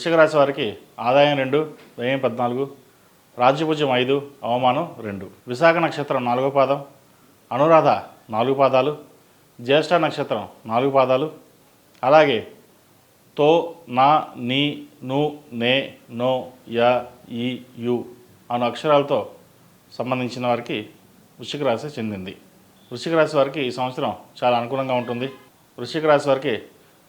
వృశ్చిక రాశి వారికి ఆదాయం రెండు వ్యయం పద్నాలుగు రాజ్యభుజం ఐదు అవమానం రెండు. విశాఖ నక్షత్రం నాలుగో పాదం అనురాధ నాలుగు పాదాలు జ్యేష్ఠ నక్షత్రం నాలుగు పాదాలు. అలాగే తో నా నీ ను నే నో య ఈ యు అను అక్షరాలతో సంబంధించిన వారికి వృశ్చిక రాశి చెందింది. వృశ్చిక రాశి వారికి ఈ సంవత్సరం చాలా అనుకూలంగా ఉంటుంది. వృశ్చిక రాశి వారికి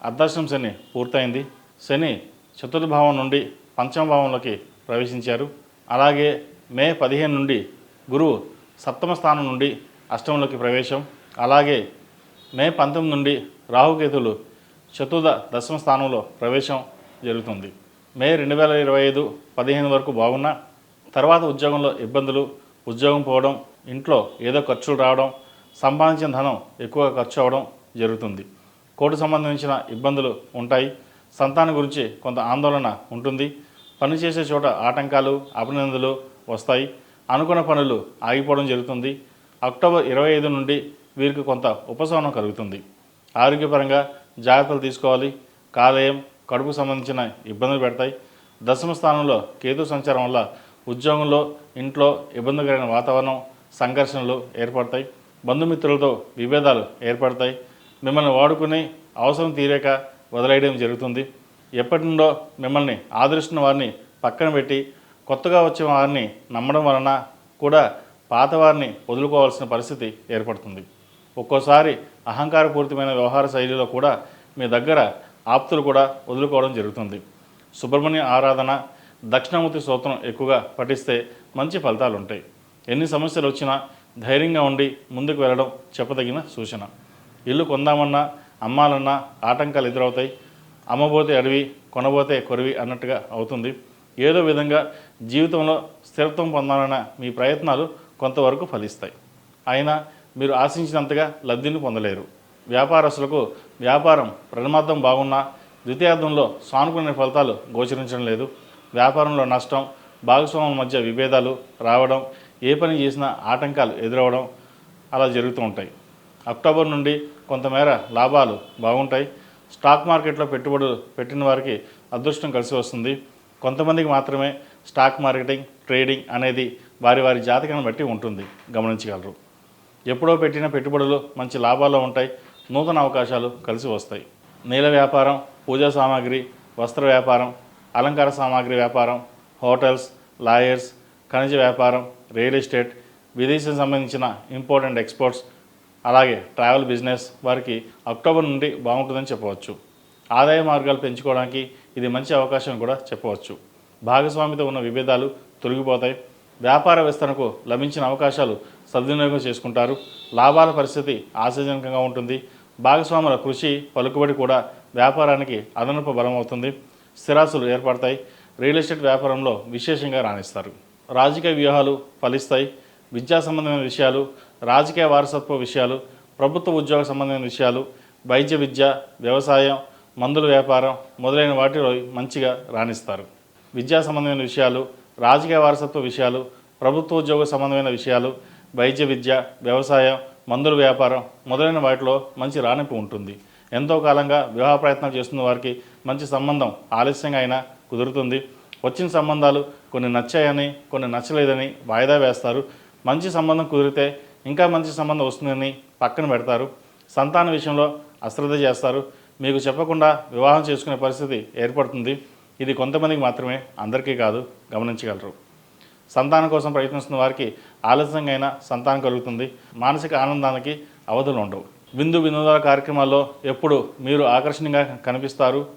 అర్ధాశ్రం శని పూర్తయింది. శని చతుర్థ భావం నుండి పంచమ భావంలోకి ప్రవేశించారు. అలాగే మే పదిహేను నుండి గురువు సప్తమ స్థానం నుండి అష్టంలోకి ప్రవేశం. అలాగే మే పంతొమ్మిది నుండి రాహుకేతులు చతుర్థ దశమ స్థానంలో ప్రవేశం జరుగుతుంది. మే రెండు వేల ఇరవై ఐదు పదిహేను వరకు బాగున్నా తర్వాత ఉద్యోగంలో ఇబ్బందులు ఉద్యోగం పోవడం ఇంట్లో ఏదో ఖర్చులు రావడం సంపాదించిన ధనం ఎక్కువగా ఖర్చు అవ్వడం జరుగుతుంది. కోర్టు సంబంధించిన ఇబ్బందులు ఉంటాయి. సంతానం గురించి కొంత ఆందోళన ఉంటుంది. పనిచేసే చోట ఆటంకాలు అభినందనలు వస్తాయి. అనుకున్న పనులు ఆగిపోవడం జరుగుతుంది. అక్టోబర్ ఇరవై ఐదు నుండి వీరికి కొంత ఉపశమనం కలుగుతుంది. ఆరోగ్యపరంగా జాగ్రత్తలు తీసుకోవాలి. కాలేయం కడుపు సంబంధించిన ఇబ్బందులు పెడతాయి. దశమ స్థానంలో కేతు సంచారం వల్ల ఉద్యోగంలో ఇంట్లో ఇబ్బందికరమైన వాతావరణం సంఘర్షణలు ఏర్పడతాయి. బంధుమిత్రులతో విభేదాలు ఏర్పడతాయి. మిమ్మల్ని వాడుకుని అవసరం తీరాక వదిలేయడం జరుగుతుంది. ఎప్పటి నుండో మిమ్మల్ని ఆదరిస్తున్న వారిని పక్కన పెట్టి కొత్తగా వచ్చే వారిని నమ్మడం వలన కూడా పాత వారిని వదులుకోవాల్సిన పరిస్థితి ఏర్పడుతుంది. ఒక్కోసారి అహంకారపూరితమైన వ్యవహార శైలిలో కూడా మీ దగ్గర ఆప్తులు కూడా వదులుకోవడం జరుగుతుంది. సుబ్రహ్మణ్య ఆరాధన దక్షిణామూర్తి స్తోత్రం ఎక్కువగా పఠిస్తే మంచి ఫలితాలు ఉంటాయి ఎన్ని సమస్యలు వచ్చినా ధైర్యంగా ఉండి ముందుకు వెళ్ళడం చెప్పదగిన సూచన. ఇల్లు కొందామన్నా అమ్మాలన్నా ఆటంకాలు ఎదురవుతాయి. అమ్మబోతే అడవి కొనబోతే కొరివి అన్నట్టుగా అవుతుంది. ఏదో విధంగా జీవితంలో స్థిరత్వం పొందాలన్న మీ ప్రయత్నాలు కొంతవరకు ఫలిస్తాయి. అయినా మీరు ఆశించినంతగా లబ్ధిని పొందలేరు. వ్యాపారస్తులకు వ్యాపారం ప్రథమార్థం బాగున్నా ద్వితీయార్థంలో సానుకూల ఫలితాలు గోచరించడం లేదు. వ్యాపారంలో నష్టం భాగస్వాముల మధ్య విభేదాలు రావడం ఏ పని చేసినా ఆటంకాలు ఎదురవడం అలా జరుగుతూ ఉంటాయి. అక్టోబర్ నుండి కొంతమేర లాభాలు బాగుంటాయి. స్టాక్ మార్కెట్లో పెట్టుబడులు పెట్టిన వారికి అదృష్టం కలిసి వస్తుంది. కొంతమందికి మాత్రమే స్టాక్ మార్కెటింగ్ ట్రేడింగ్ అనేది వారి వారి జాతకాన్ని బట్టి ఉంటుంది. గమనించగలరు. ఎప్పుడో పెట్టిన పెట్టుబడులు మంచి లాభాల్లో ఉంటాయి. నూతన అవకాశాలు కలిసి వస్తాయి. నీల వ్యాపారం పూజా సామాగ్రి వస్త్ర వ్యాపారం అలంకార సామాగ్రి వ్యాపారం హోటల్స్ లాయర్స్ ఖనిజ వ్యాపారం రియల్ ఎస్టేట్ విదేశం సంబంధించిన ఇంపోర్ట్ అండ్ ఎక్స్పోర్ట్స్ అలాగే ట్రావెల్ బిజినెస్ వారికి అక్టోబర్ నుండి బాగుంటుందని చెప్పవచ్చు. ఆదాయ మార్గాలు పెంచుకోవడానికి ఇది మంచి అవకాశం కూడా చెప్పవచ్చు. భాగస్వామితో ఉన్న విభేదాలు తొలగిపోతాయి. వ్యాపార విస్తరణకు లభించిన అవకాశాలు సద్వినియోగం చేసుకుంటారు. లాభాల పరిస్థితి ఆశాజనకంగా ఉంటుంది. భాగస్వాముల కృషి పలుకుబడి కూడా వ్యాపారానికి అదనపు బలం అవుతుంది. స్థిరాస్తులు ఏర్పడతాయి. రియల్ ఎస్టేట్ వ్యాపారంలో విశేషంగా రాణిస్తారు. రాజకీయ వ్యూహాలు ఫలిస్తాయి. విద్యా సంబంధమైన విషయాలు రాజకీయ వారసత్వ విషయాలు ప్రభుత్వ ఉద్యోగ సంబంధమైన విషయాలు వైద్య విద్య వ్యవసాయం మందుల వ్యాపారం మొదలైన వాటిలో మంచిగా రాణిస్తారు. విద్యా సంబంధమైన విషయాలు రాజకీయ వారసత్వ విషయాలు ప్రభుత్వ ఉద్యోగ సంబంధమైన విషయాలు వైద్య విద్య వ్యవసాయం మందుల వ్యాపారం మొదలైన వాటిలో మంచి రాణింపు ఉంటుంది. ఎంతో కాలంగా వివాహ ప్రయత్నాలు చేస్తున్న వారికి మంచి సంబంధం ఆలస్యంగా అయినా కుదురుతుంది. వచ్చిన సంబంధాలు కొన్ని నచ్చాయని కొన్ని నచ్చలేదని వాయిదా వేస్తారు. మంచి సంబంధం కుదిరితే ఇంకా మంచి సంబంధం వస్తుందని పక్కన పెడతారు. సంతాన విషయంలో అశ్రద్ధ చేస్తారు. మీకు చెప్పకుండా వివాహం చేసుకునే పరిస్థితి ఏర్పడుతుంది. ఇది కొంతమందికి మాత్రమే అందరికీ కాదు గమనించగలరు. సంతానం కోసం ప్రయత్నిస్తున్న వారికి ఆలస్యంగా అయినా సంతానం కలుగుతుంది. మానసిక ఆనందానికి అవధులు ఉండవు. విందు వినోదాల కార్యక్రమాల్లో ఎప్పుడు మీరు ఆకర్షణీయంగా కనిపిస్తారు.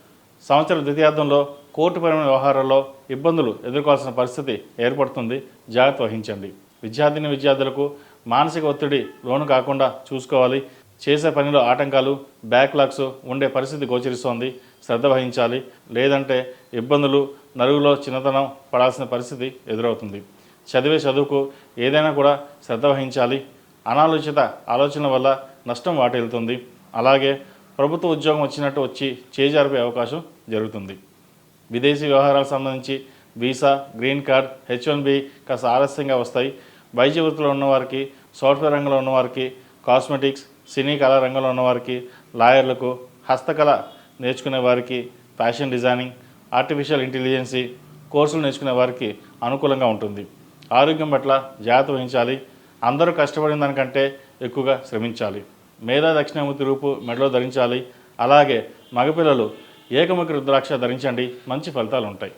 సంవత్సర ద్వితీయార్థంలో కోర్టుపరమైన వ్యవహారాల్లో ఇబ్బందులు ఎదుర్కోవాల్సిన పరిస్థితి ఏర్పడుతుంది. జాగ్రత్త వహించండి. విద్యార్థిని విద్యార్థులకు మానసిక ఒత్తిడి లోను కాకుండా చూసుకోవాలి. చేసే పనిలో ఆటంకాలు బ్యాక్లాగ్స్ ఉండే పరిస్థితి గోచరిస్తోంది. శ్రద్ధ వహించాలి. లేదంటే ఇబ్బందులు నలుగులో చిన్నతనం పడాల్సిన పరిస్థితి ఎదురవుతుంది. చదివే చదువుకు ఏదైనా కూడా శ్రద్ధ వహించాలి. అనాలోచిత ఆలోచన వల్ల నష్టం వాటిల్లుతుంది. అలాగే ప్రభుత్వ ఉద్యోగం వచ్చినట్టు వచ్చి చేజారిపోయే అవకాశం జరుగుతుంది. విదేశీ వ్యవహారాలకు సంబంధించి visa green card H one B కాస్త ఆలస్యంగా వస్తాయి. వైద్య వృత్తిలో ఉన్నవారికి సాఫ్ట్వేర్ రంగంలో ఉన్నవారికి కాస్మెటిక్స్ సినీ కళా రంగంలో ఉన్నవారికి లాయర్లకు హస్తకళ నేర్చుకునే వారికి ఫ్యాషన్ డిజైనింగ్ ఆర్టిఫిషియల్ ఇంటెలిజెన్సీ కోర్సులు నేర్చుకునే వారికి అనుకూలంగా ఉంటుంది. ఆరోగ్యం పట్ల జాగ్రత్త వహించాలి. అందరూ కష్టపడిన దానికంటే ఎక్కువగా శ్రమించాలి. మేధా దక్షిణామూర్తి రూపు మెడలో ధరించాలి. అలాగే మగపిల్లలు ఏకముఖ రుద్రాక్ష ధరించండి. మంచి ఫలితాలు ఉంటాయి.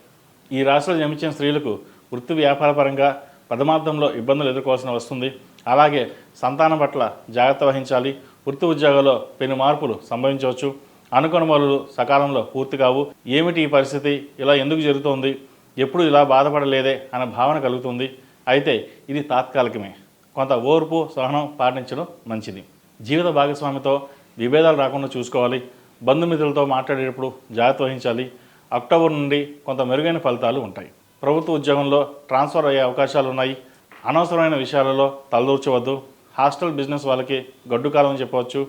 ఈ రాశిలో జమించిన స్త్రీలకు వృత్తి వ్యాపార పదమార్థంలో ఇబ్బందులు ఎదుర్కోవాల్సిన వస్తుంది అలాగే సంతానం పట్ల జాగ్రత్త వహించాలి. వృత్తి ఉద్యోగాల్లో పెను మార్పులు సంభవించవచ్చు. అనుకొనుమలు సకాలంలో పూర్తి కావు. ఏమిటి ఈ పరిస్థితి? ఇలా ఎందుకు జరుగుతోంది? ఎప్పుడు ఇలా బాధపడలేదే అనే భావన కలుగుతుంది. అయితే ఇది తాత్కాలికమే. కొంత ఓర్పు సహనం పాటించడం మంచిది. జీవిత భాగస్వామితో విభేదాలు రాకుండా చూసుకోవాలి. బంధుమిత్రులతో మాట్లాడేటప్పుడు జాగ్రత్త వహించాలి. అక్టోబర్ నుండి కొంత మెరుగైన ఫలితాలు ఉంటాయి. ప్రభుత్వ ఉద్యోగంలో ట్రాన్స్ఫర్ అయ్యే అవకాశాలు ఉన్నాయి. అనవసరమైన విషయాలలో తలదూర్చవద్దు. హాస్టల్ బిజినెస్ వాళ్ళకి గడ్డుకాలం అని చెప్పవచ్చు.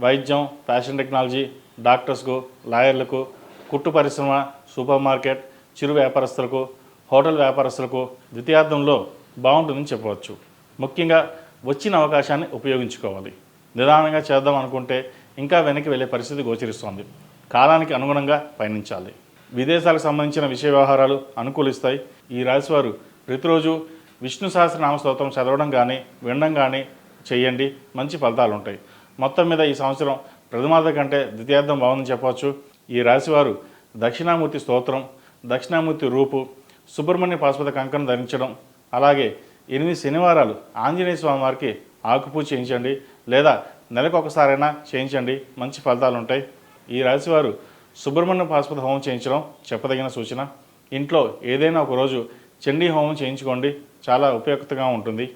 వైద్యం ఫ్యాషన్ టెక్నాలజీ డాక్టర్స్కు లాయర్లకు కుట్టు పరిశ్రమ సూపర్ మార్కెట్ చిరు వ్యాపారస్తులకు హోటల్ వ్యాపారస్తులకు ద్వితీయార్థంలో బాగుంటుందని చెప్పవచ్చు. ముఖ్యంగా వచ్చిన అవకాశాన్ని ఉపయోగించుకోవాలి. నిదానంగా చేద్దాం అనుకుంటే ఇంకా వెనక్కి వెళ్ళే పరిస్థితి గోచరిస్తోంది. కాలానికి అనుగుణంగా పయనించాలి. విదేశాలకు సంబంధించిన విషయ వ్యవహారాలు అనుకూలిస్తాయి. ఈ రాశివారు ప్రతిరోజు విష్ణు సహస్రనామ స్తోత్రం చదవడం కానీ వినడం కానీ చేయండి. మంచి ఫలితాలు ఉంటాయి. మొత్తం మీద ఈ సంవత్సరం ప్రథమార్థ కంటే ద్వితీయార్థం బాగుందని చెప్పవచ్చు. ఈ రాశివారు దక్షిణామూర్తి స్తోత్రం దక్షిణామూర్తి రూపు సుబ్రహ్మణ్య పాశుపత కంకణం ధరించడం అలాగే ఎనిమిది శనివారాలు ఆంజనేయ స్వామి వారికి ఆకుపూజ చేయించండి. లేదా నెలకు ఒకసారైనా చేయించండి. మంచి ఫలితాలు ఉంటాయి. ఈ రాశివారు సుబ్రహ్మణ్య పాశుపత హోమం చేయించడం చెప్పదగిన సూచన. ఇంట్లో ఏదైనా ఒక రోజు చండీ హోమం చేయించుకోండి. చాలా ఉపయుక్తంగా ఉంటుంది.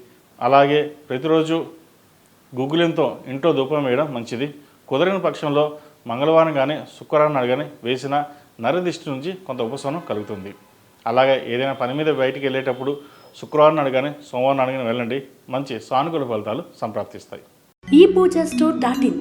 అలాగే ప్రతిరోజు గుగ్గులింతో ఇంట్లో ధూపం వేయడం మంచిది. కుదరని పక్షంలో మంగళవారం కానీ శుక్రవారం నాడు కానీ వేసిన నరదిష్టి నుంచి కొంత ఉపశమనం కలుగుతుంది. అలాగే ఏదైనా పని మీద బయటికి వెళ్ళేటప్పుడు శుక్రవారం నాడు కానీ సోమవారం నాడు కానీ వెళ్ళండి. మంచి సానుకూల ఫలితాలు సంప్రాప్తిస్తాయి. ఈ పూజ స్టోర్ డాట్ ఇన్.